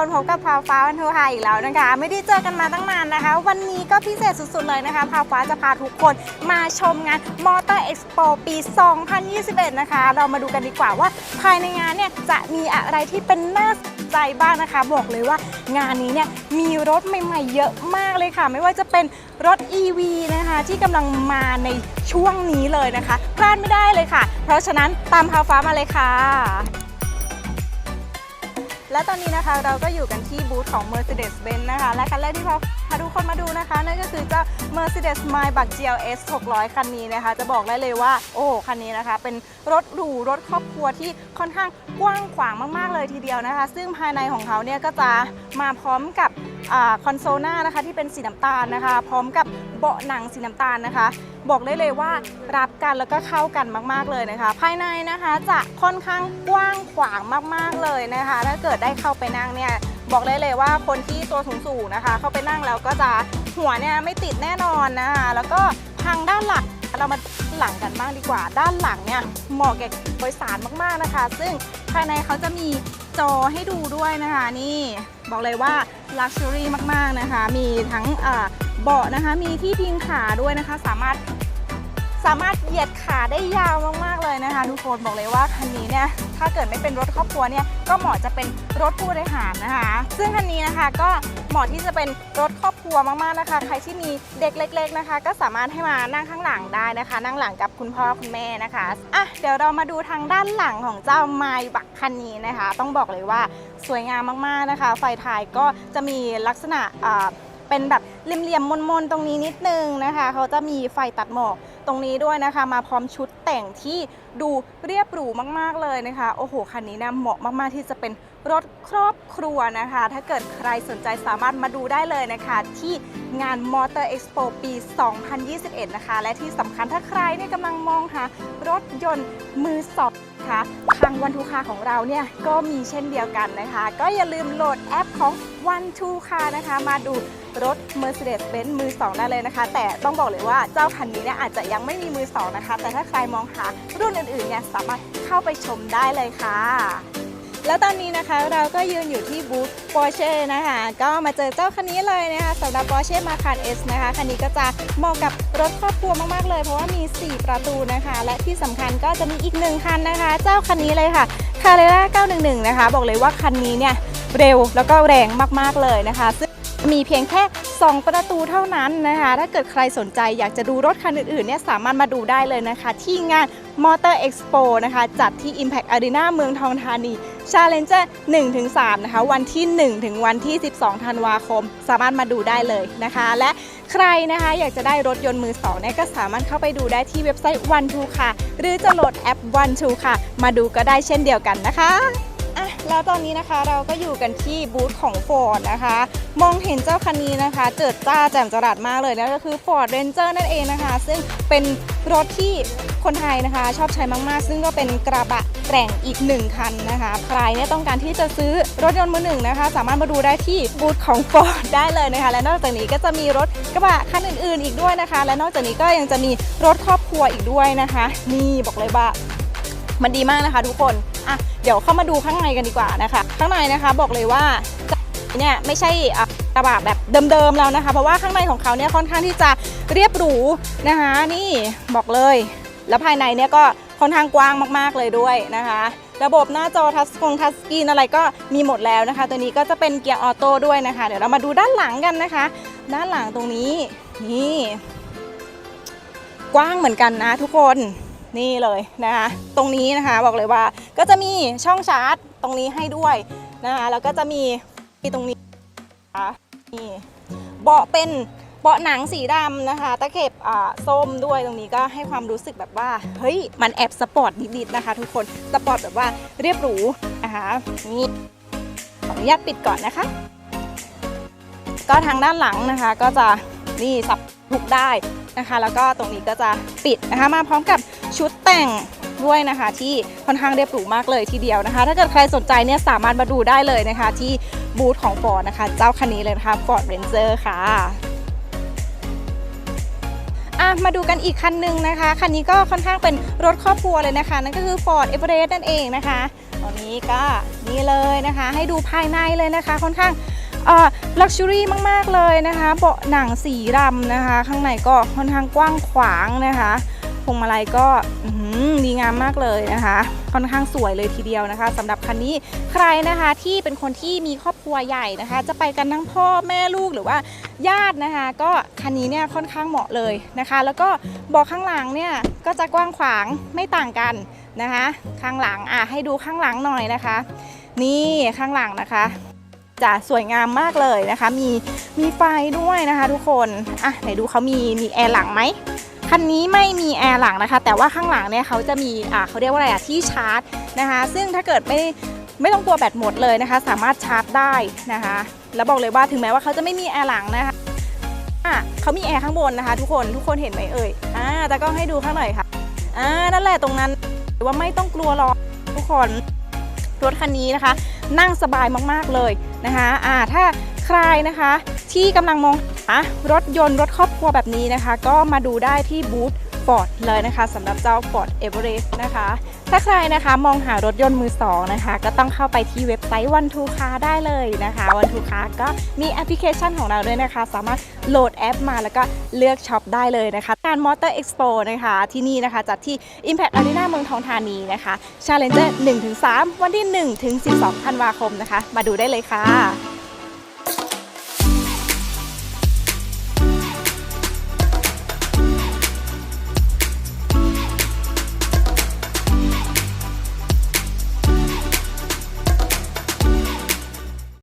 คนพบกับพาวฟ้าวันทูไฮอีกแล้วนะคะ ไม่ได้เจอกันมาตั้งนานนะคะ วันนี้ก็พิเศษสุดๆเลยนะคะพาวฟ้าจะพาทุกคนมาชมงานมอเตอร์เอ็กซ์โปปี 2021 นะคะ เรามาดูกันดีกว่าว่า ภายในงานเนี่ยจะมีอะไรที่เป็นน่าสนใจบ้างนะคะ บอกเลยว่างานนี้เนี่ยมีรถใหม่ๆ เยอะมากเลยค่ะ ไม่ว่าจะเป็นรถ EV นะคะ ที่กำลังมาในช่วงนี้เลยนะคะพลาดไม่ได้เลยค่ะ เพราะฉะนั้นตามพาวฟ้ามาเลยค่ะ และตอนนี้นะคะเราก็อยู่กันที่บูธของ Mercedes-Benz นะคะ และคันแรกที่พาพาทุกคนมาดูนะคะ นั่นก็คือเจ้า Mercedes Maybach GLS 600 คันนี้นะคะ จะบอกได้เลยว่า โอ้คันนี้นะคะ เป็นรถหรูรถครอบครัวที่ค่อนข้างกว้างขวางมาก ๆ เลยทีเดียวนะคะ ซึ่งภายในของเขาเนี่ยก็จะมาพร้อมกับคอนโซลหน้านะคะที่เป็นสีน้ำตาลนะคะ พร้อมกับ เบาะหนังสีน้ำตาลนะคะ บอกได้เลยว่ารับกันแล้วก็เข้ากันมาก ๆ เลยนะคะ ภายในนะคะจะค่อนข้างกว้างขวางมาก ๆ เลยนะคะ ถ้าเกิดได้เข้าไปนั่งเนี่ยบอกได้เลยว่าคนที่ตัวสูงๆนะคะ เข้าไปนั่งแล้วก็จะหัวเนี่ยไม่ติดแน่นอนนะคะแล้วก็ทางด้านหลังเรามาหลังกันบ้างดีกว่า ด้านหลังเนี่ยเหมาะแก่โดยสารมากๆนะคะ ซึ่งภายในเขาจะมีจอให้ดูด้วยนะคะ นี่บอกเลยว่า Luxury มากๆนะคะ มีทั้งอ่า เบาะนะคะมีที่พิงขาด้วยนะคะ สามารถสามารถเหยียดขาได้ยาวมากๆเลยนะคะทุกคนบอกเลยว่าคันนี้เนี่ยถ้าเกิดไม่เป็นรถครอบครัวเนี่ยก็เหมาะจะเป็นรถผู้บริหารนะคะ ซึ่งคันนี้นะคะก็เหมาะที่จะเป็นรถครอบครัวมากๆนะคะ ใครที่มีเด็กเล็ก ๆนะคะ ก็สามารถให้มานั่งข้างหลังได้นะคะ นั่งหลังกับคุณพ่อคุณแม่นะคะอะเดี๋ยวเรามาดูทางด้านหลังของเจ้าไมบักคันนี้นะคะ ต้องบอกเลยว่าสวยงามมากๆนะคะ ไฟท้ายก็จะมีลักษณะอ่า เป็นแบบเหลี่ยมๆมนๆตรงนี้นิดนึงนะคะ เขาจะมีไฟตัดหมอกตรงนี้ด้วยนะคะ มาพร้อมชุดแต่งที่ดูเรียบหรูมากๆเลยนะคะ โอ้โห คันนี้นะเหมาะมากๆที่จะเป็นรถครอบครัวนะคะ ถ้าเกิดใครสนใจสามารถมาดูได้เลยนะคะ ที่งาน Motor Expo ปี 2021 นะคะ และที่สำคัญถ้าใครเนี่ยกำลังมองหารถยนต์มือสอง นะคะทางวันทูคาของเราเนี่ยก็มีเช่นเดียวกันนะคะ ก็อย่าลืมโหลดแอปของวันทูคานะคะ มาดูรถ Mercedes-Benz มือ 2 ได้เลยนะคะ แต่ต้องบอกเลยว่าเจ้าคันนี้เนี่ยอาจจะยังไม่มีมือ 2 นะคะ แต่ถ้าใครมองหารุ่นอื่นๆเนี่ยสามารถเข้าไปชมได้เลยค่ะ แล้วตอนนี้นะคะเราก็ยืนอยู่ที่บูธ Porsche นะคะ ก็มาเจอเจ้าคันนี้เลยนะคะสำหรับ Porsche Macan S นะคะคันนี้ก็จะเหมาะกับรถครอบครัวมากๆเลย เพราะว่ามี 4 ประตูนะคะ และที่สำคัญก็จะมีอีกหนึ่งคันนะคะ เจ้าคันนี้เลยค่ะ Carrera 911 นะคะ บอกเลยว่าคันนี้เนี่ยเร็วแล้วก็แรงมากๆเลยนะคะ ซึ่งมีเพียงแค่ 2 ประตูเท่านั้นนะคะ ถ้าเกิดใครสนใจอยากจะดูรถคันอื่นๆเนี่ยสามารถมาดูได้เลยนะคะ ที่งาน Motor Expo นะคะ จัดที่ Impact Arena เมืองทองธานี Challenger 1-3 นะคะ วันที่ 1 ถึงวันที่ 12 ธันวาคม สามารถมาดูได้เลยนะคะ และใครนะคะอยากจะได้รถยนต์มือสองเนี่ยก็สามารถเข้าไปดูได้ที่เว็บไซต์ One Two ค่ะ หรือจะโหลดแอป One Two ค่ะ มาดูก็ได้เช่นเดียวกันนะคะอะแล้วตอนนี้นะคะเราก็อยู่กันที่บูธของ Ford นะคะ มองเห็นเจ้าคันนี้นะคะ เจิดจ้าแจ่มจรัสมากเลยนะก็คือ Ford Ranger นั่นเองนะคะ ซึ่งเป็น รถที่คนไทยนะคะชอบใช้มากๆ ซึ่งก็เป็นกระบะแกร่งอีกหนึ่งคันนะคะใครเนี่ยต้องการที่จะซื้อรถยนต์มือหนึ่งนะคะ สามารถมาดูได้ที่บูธของ Ford ได้เลยนะคะ และนอกจากนี้ก็จะมีรถกระบะคันอื่นๆ อีกด้วยนะคะ และนอกจากนี้ก็ยังจะมีรถครอบครัวอีกด้วยนะคะนี่บอกเลยว่ามันดีมากนะคะ ทุกคนอะเดี๋ยวเข้ามาดูข้างในกันดีกว่านะคะ ข้างในนะคะบอกเลยว่า เนี่ยไม่ใช่กระบะแบบเดิมๆแล้วนะคะ เพราะว่าข้างในของเขาเนี่ยค่อนข้างที่จะเรียบหรูนะคะนี่บอกเลย แล้วภายในเนี่ยก็ค่อนข้างกว้างมากๆเลยด้วยนะคะ ระบบหน้าจอทัชสกงทัชสกรีนอะไรก็มีหมดแล้วนะคะ ตัวนี้ก็จะเป็นเกียร์ออโต้ด้วยนะคะ เดี๋ยวเรามาดูด้านหลังกันนะคะ ด้านหลังตรงนี้นี่กว้างเหมือนกันนะทุกคนนี่เลยนะคะตรงนี้นะคะบอกเลยว่าก็จะมีช่องชาร์จตรงนี้ให้ด้วยนะคะแล้วก็จะมี ตรงนี้นะะนี่เบาะเป็นเบาะหนังสีดำนะคะ ตะเข็บอ่าส้มด้วยตรงนี้ก็ให้ความรู้สึกแบบว่า เฮ้ย มันแอบสปอร์ตนิดๆนะคะ ทุกคน สปอร์ตแบบว่าเรียบหรูนะคะนี่ขออนุญาตปิดก่อนนะคะ ก็ทางด้านหลังนะคะก็จะนี่สับทุกได้นะคะ แล้วก็ตรงนี้ก็จะปิดนะคะ มาพร้อมกับชุดแต่งด้วยนะคะ ที่ค่อนข้างเรียบหรูมากเลยทีเดียวนะคะ ถ้าเกิดใครสนใจเนี่ยสามารถมาดูได้เลยนะคะที่ บูธของ Ford นะคะ เจ้าคันนี้เลยนะคะ Ford Ranger ค่ะอะมาดูกันอีกคันหนึ่งนะคะ คันนี้ก็ค่อนข้างเป็นรถครอบครัวเลยนะคะ นั่นก็คือ Ford Everest นั่นเองนะคะตอนนี้ก็นี่เลยนะคะ ให้ดูภายในเลยนะคะ ค่อนข้างเอ่อลักชัวรี่มาก ๆ เลยนะคะ เบาะหนังสีดำนะคะ ข้างในก็ค่อนข้างกว้างขวางนะคะพวงมาลัยก็อื ดีงามมากเลยนะคะ ค่อนข้างสวยเลยทีเดียวนะคะสำหรับคันนี้ใครนะคะที่เป็นคนที่มีครอบครัวใหญ่นะคะ จะไปกันทั้งพ่อแม่ลูกหรือว่าญาตินะคะ ก็คันนี้เนี่ยค่อนข้างเหมาะเลยนะคะ แล้วก็บอกข้างหลังเนี่ยก็จะกว้างขวางไม่ต่างกันนะคะ ข้างหลังอะให้ดูข้างหลังหน่อยนะคะ นี่ข้างหลังนะคะจะสวยงามมากเลยนะคะ มีมีไฟด้วยนะคะ ทุกคน อะไหนดูเขามีมีแอร์หลังไหม คันนี้ไม่มีแอร์หลังนะคะ แต่ว่าข้างหลังเนี่ยเขาจะมีอ่าเขาเรียกว่าอะไรอะที่ชาร์จนะคะ ซึ่งถ้าเกิดไม่ไม่ต้องกลัวแบตหมดเลยนะคะ สามารถชาร์จได้นะคะ แล้วบอกเลยว่าถึงแม้ว่าเขาจะไม่มีแอร์หลังนะคะอะเขามีแอร์ข้างบนนะคะ ทุกคนทุกคนเห็นไหมเอ่ยอ่าแต่ก็ให้ดูข้างหน่อยค่ะอ่านั่นแหละตรงนั้นว่าไม่ต้องกลัวรอทุกคนรถคันนี้นะคะ นั่งสบายมากๆเลยนะคะอ่าถ้า ใครนะคะ ที่กำลังมองหารถยนต์รถครอบครัวแบบนี้นะคะ ก็มาดูได้ที่บูธ Ford เลยนะคะสำหรับเจ้า Ford Everest นะคะ ถ้าใครนะคะมองหารถยนต์มือสองนะคะ ก็ต้องเข้าไปที่เว็บไซต์ One to Car ได้เลยนะคะ One to Car ก็มีแอปพลิเคชันของเราด้วยนะคะ สามารถโหลดแอปมาแล้วก็เลือกช็อปได้เลยนะคะงาน Motor Expo นะคะ ที่นี่นะคะจัดที่ Impact Arena เมืองทองธานีนะคะ Challenger 1-3 วันที่ 1-12ธันวาคมนะคะ มาดูได้เลยค่ะ